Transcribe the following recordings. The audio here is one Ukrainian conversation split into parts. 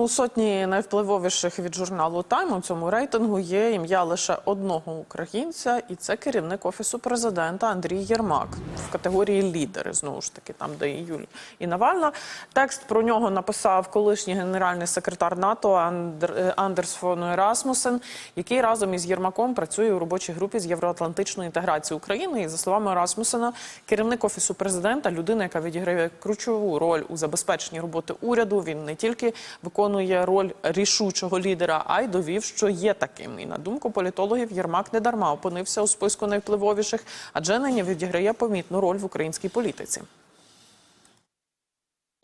У сотні найвпливовіших від журналу Тайм у цьому рейтингу є ім'я лише одного українця, і це керівник офісу президента Андрій Єрмак в категорії лідери. Знову ж таки, там де і Юлі і Навальна. Текст про нього написав колишній генеральний секретар НАТО Андр... е, Андерс фон Ерасмусен, який разом із Єрмаком працює у робочій групі з євроатлантичної інтеграції України. І за словами Ерасмусена, керівник офісу президента, людина, яка відіграє ключову роль у забезпеченні роботи уряду. Він не тільки виконує роль рішучого лідера, а й довів, що є таким. І на думку політологів, Єрмак не дарма опинився у списку найвпливовіших, адже нині відіграє помітну роль в українській політиці.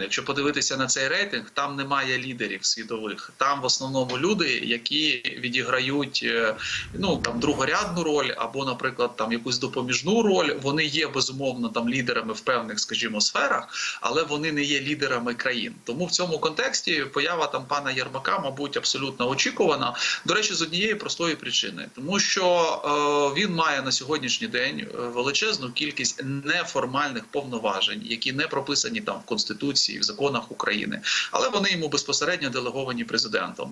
Якщо подивитися на цей рейтинг, там немає лідерів світових. Там в основному люди, які відіграють е, ну там другорядну роль, або, наприклад, там якусь допоміжну роль. Вони є безумовно там лідерами в певних, скажімо, сферах, але вони не є лідерами країн. Тому в цьому контексті поява там пана Єрмака, мабуть, абсолютно очікувана. До речі, з однієї простої причини, тому що е, він має на сьогоднішній день е, величезну кількість неформальних повноважень, які не прописані там в конституції, в законах України, але вони йому безпосередньо делеговані президентом.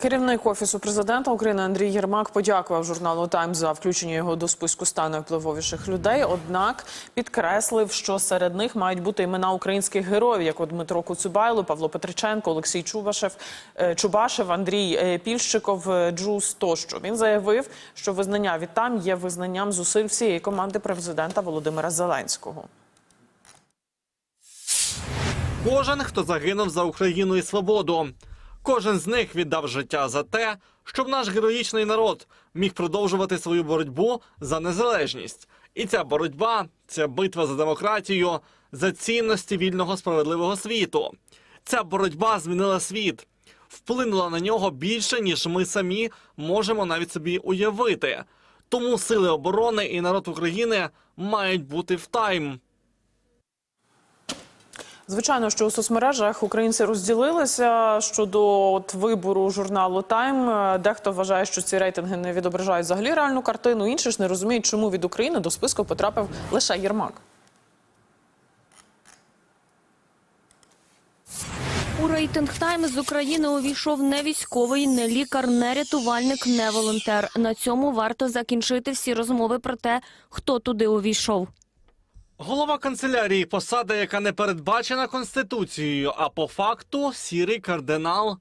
Керівник офісу президента України Андрій Єрмак подякував журналу Тайм за включення його до списку ста найвпливовіших людей. Однак підкреслив, що серед них мають бути імена українських героїв, як от Дмитро Куцюбайло, Павло Петриченко, Олексій Чубашев, е, Чубашев, Андрій е, Пільщиков, е, Джус тощо. Він заявив, що визнання від там є визнанням зусиль всієї команди президента Володимира Зеленського. Кожен, хто загинув за Україну і свободу. Кожен з них віддав життя за те, щоб наш героїчний народ міг продовжувати свою боротьбу за незалежність. І ця боротьба, ця битва за демократію, за цінності вільного справедливого світу. Ця боротьба змінила світ, вплинула на нього більше, ніж ми самі можемо навіть собі уявити. Тому сили оборони і народ України мають бути в тайм. Звичайно, що у соцмережах українці розділилися щодо от вибору журналу Тайм. Е, Дехто вважає, що ці рейтинги не відображають взагалі реальну картину. Інші ж не розуміють, чому від України до списку потрапив лише Єрмак. У рейтинг Тайм з України увійшов не військовий, не лікар, не рятувальник, не волонтер. На цьому варто закінчити всі розмови про те, хто туди увійшов. Голова канцелярії посада, яка не передбачена конституцією, а по факту сірий кардинал.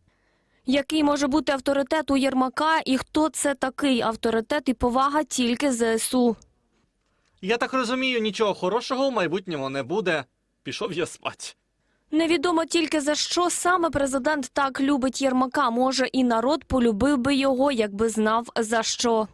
Який може бути авторитет у Єрмака, і хто це такий авторитет і повага тільки ЗСУ? Я так розумію, нічого хорошого в майбутньому не буде. Пішов я спать. Невідомо тільки за що саме президент так любить Єрмака. Може, і народ полюбив би його, якби знав за що.